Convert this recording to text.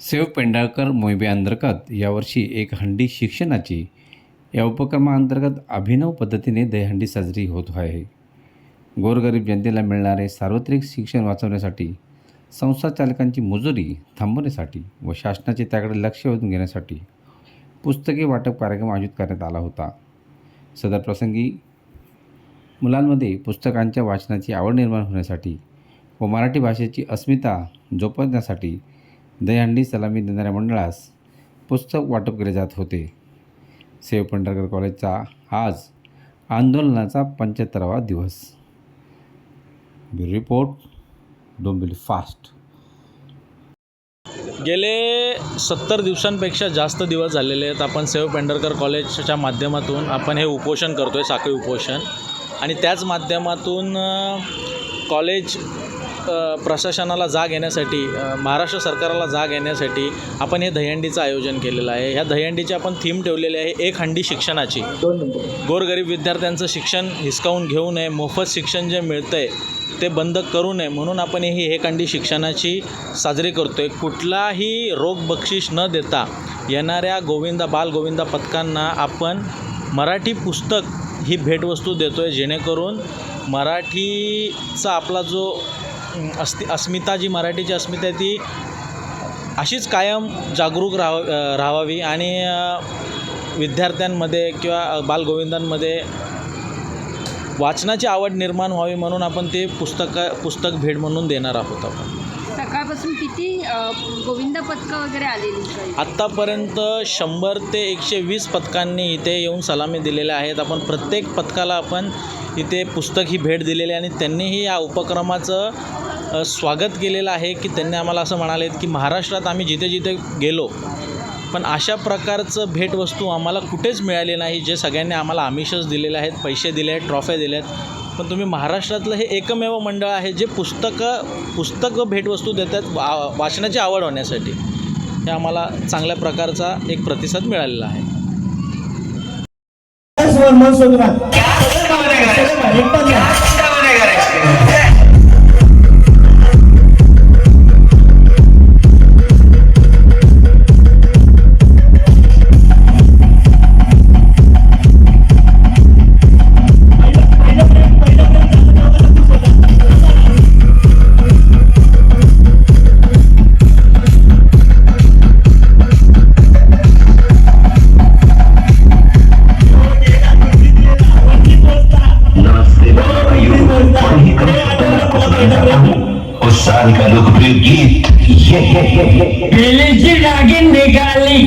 Save Pendharkar मोहिमेअंतर्गत यावर्षी एक हंडी शिक्षणाची या उपक्रमाअंतर्गत अभिनव पद्धतीने दहीहंडी साजरी होत आहे. गोरगरीब जनतेला मिळणारे सार्वत्रिक शिक्षण वाचवण्यासाठी संस्था चालकांची मुजुरी थांबवण्यासाठी व शासनाचे त्याकडे लक्ष वेधून घेण्यासाठी पुस्तके वाटप कार्यक्रम आयोजित करण्यात आला होता. सदर प्रसंगी मुलांमध्ये पुस्तकांच्या वाचनाची आवड निर्माण होण्यासाठी व मराठी भाषेची अस्मिता जोपासण्यासाठी दहीहंडी सलामी देणाऱ्या मंडळास पुस्तक वाटप केले जात होते. सेव पंढरकर कॉलेजचा आज आंदोलनाचा पंच्याहत्तरावा दिवस. Report Dombivli fast. गेले सत्तर दिवसांपेक्षा जास्त दिवस झालेले आहेत. आपण सेव पेंढरकर कॉलेजच्या माध्यमातून आपण हे उपोषण करतो आहे साखळी उपोषण. आणि त्याच माध्यमातून कॉलेज प्रशासनाला जाग येण्यासाठी महाराष्ट्र सरकारला जाग येण्यासाठी आपण हे दहीहंडीचं आयोजन केलेलं आहे. ह्या दहीहंडीची आपण थीम ठेवलेली आहे एक हंडी शिक्षणाची. गोरगरीब विद्यार्थ्यांचं शिक्षण हिसकावून घेऊ नये मोफत शिक्षण जे मिळतं आहे ते बंद करू नये म्हणून आपण ही एक हंडी शिक्षणाची साजरी करतो आहे कुठलाही रोग बक्षीस न देता येणाऱ्या गोविंदा बाल गोविंदा पथकांना आपण मराठी पुस्तक ही भेटवस्तू देतो आहे जेणेकरून मराठीचा आपला जो अस्ति अस्मिता जी मराठीची अस्मिता आहे ती अशीच कायम जागरूक राहाव अ, राहावी आणि विद्यार्थ्यांमध्ये किंवा बालगोविंदांमध्ये वाचनाची आवड निर्माण व्हावी म्हणून आपण ते पुस्तक पुस्तक भेट म्हणून देणार आहोत आपण सकाळपासून किती गोविंद पथकं वगैरे आलेली? आत्तापर्यंत शंभर ते एकशे वीस पथकांनी इथे येऊन सलामी दिलेल्या आहेत आपण प्रत्येक पथकाला आपण इथे पुस्तक ही भेट दिलेली आणि त्यांनीही या उपक्रमाचं स्वागत केलेलं आहे की त्यांनी आम्हाला असं म्हणाले की महाराष्ट्रात आम्ही जिथे जिथे गेलो पण अशा प्रकारचं भेटवस्तू आम्हाला कुठेच मिळाली नाही जे सगळ्यांनी आम्हाला आमिषच दिलेले आहेत पैसे दिले आहेत ट्रॉफ्या दिल्या आहेत. पण तुम्ही महाराष्ट्रातलं हे एकमेव मंडळ आहे जे पुस्तकं पुस्तकं भेटवस्तू देतात वा वाचनाची आवड होण्यासाठी. हे आम्हाला चांगल्या प्रकारचा एक प्रतिसाद मिळालेला आहे. मन का लोकप्रिय गीत. ये ये ये ये निकाली